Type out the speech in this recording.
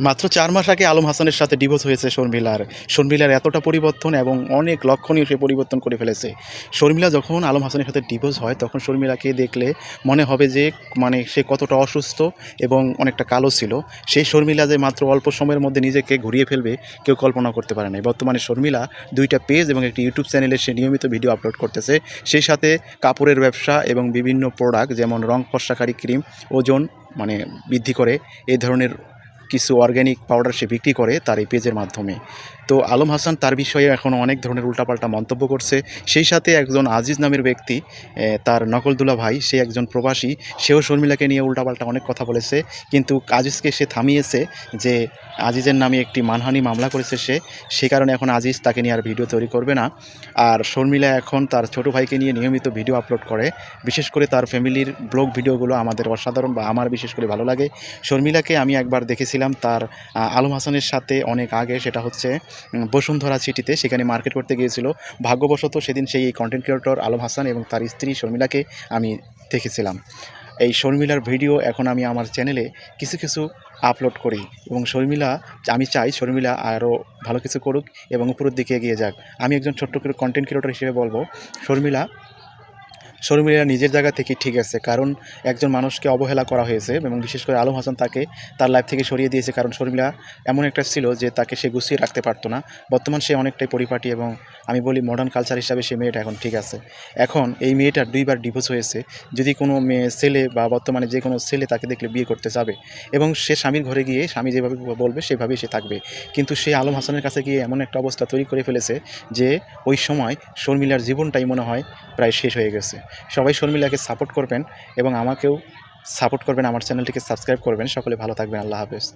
মাত্র চার মাস আগে আলম হাসানের সাথে ডিভোর্স হয়েছে শর্মিলার। শর্মিলার এতটা পরিবর্তন এবং অনেক লক্ষণীয় সে পরিবর্তন করে ফেলেছে। শর্মিলা যখন আলম হাসানের সাথে ডিভোর্স হয়, তখন শর্মিলাকে দেখলে মনে হবে যে মানে সে কতটা অসুস্থ এবং অনেকটা কালো ছিল। সেই শর্মিলা যে মাত্র অল্প সময়ের মধ্যে নিজেকে ঘুরিয়ে ফেলবে, কেউ কল্পনা করতে পারে না বর্তমানে শর্মিলা দুইটা পেজ এবং একটি ইউটিউব চ্যানেলে সে নিয়মিত ভিডিও আপলোড করতেছে। সেই সাথে কাপড়ের ব্যবসা এবং বিভিন্ন প্রোডাক্ট যেমন রং ফর্সাকারী ক্রিম ওজন মানে বৃদ্ধি করে এই ধরনের কিছু অর্গ্যানিক পাউডার সে বিক্রি করে তার এই পেজের মাধ্যমে। তো আলম হাসান তার বিষয়ে এখন অনেক ধরনের উল্টাপাল্টা মন্তব্য করছে। সেই সাথে একজন আজিজ নামের ব্যক্তি তার নকলদুলা ভাই, সে একজন প্রবাসী, সেও শর্মিলাকে নিয়ে উল্টাপাল্টা অনেক কথা বলেছে। কিন্তু আজিজকে সে থামিয়েছে যে আজিজের নামে একটি মানহানি মামলা করেছে সে। সে কারণে এখন আজিজ তাকে নিয়ে আর ভিডিও তৈরি করবে না। আর শর্মিলা এখন তার ছোট ভাইকে নিয়ে নিয়মিত ভিডিও আপলোড করে। বিশেষ করে তার ফ্যামিলির ব্লগ ভিডিওগুলো আমাদের অসাধারণ বা আমার বিশেষ করে ভালো লাগে। শর্মিলাকে আমি একবার দেখেছিলাম তার আলম হাসানের সাথে অনেক আগে, সেটা হচ্ছে বসুন্ধরা সিটিতে সেখানে মার্কেট করতে গিয়েছিল। ভাগ্যবশত সেদিন সেই কন্টেন্ট ক্রিয়েটর আলম হাসান এবং তার স্ত্রী শর্মিলাকে আমি দেখেছিলাম। এই শর্মিলার ভিডিও এখন আমি আমার চ্যানেলে কিছু কিছু আপলোড করি এবং শর্মিলা, আমি চাই শর্মিলা আরও ভালো কিছু করুক এবং উপরের দিকে এগিয়ে যাক। আমি একজন ছোট্ট করে কন্টেন্ট ক্রিয়েটর হিসেবে বলব, শর্মিলা শর্মিলা নিজের জায়গা থেকে ঠিক আছে, কারণ একজন মানুষকে অবহেলা করা হয়েছে এবং বিশেষ করে আলম হাসান তাকে তার লাইফ থেকে সরিয়ে দিয়েছে, কারণ শর্মিলা এমন একটা ছিল যে তাকে সে গুছিয়ে রাখতে পারতো না। বর্তমান সে অনেকটাই পরিপাটি এবং আমি বলি মডার্ন কালচার হিসাবে সে মেয়েটা এখন ঠিক আছে। এখন এই মেয়েটার দুইবার ডিভোর্স হয়েছে, যদি কোনো মেয়ে, ছেলে বা বর্তমানে যে কোনো ছেলে তাকে দেখলে বিয়ে করতে যাবে এবং সে স্বামীর ঘরে গিয়ে স্বামী যেভাবে বলবে সেভাবেই সে থাকবে। কিন্তু সে আলম হাসানের কাছে গিয়ে এমন একটা অবস্থা তৈরি করে ফেলেছে যে ওই সময় শর্মিলার জীবনটাই মনে হয় প্রায় শেষ হয়ে গেছে। সবাই শর্মিলাকে সাপোর্ট করবেন এবং আমাকেও সাপোর্ট করবেন, আমার চ্যানেলটিকে সাবস্ক্রাইব করবেন। সকলে ভালো থাকবেন, আল্লাহ হাফেজ।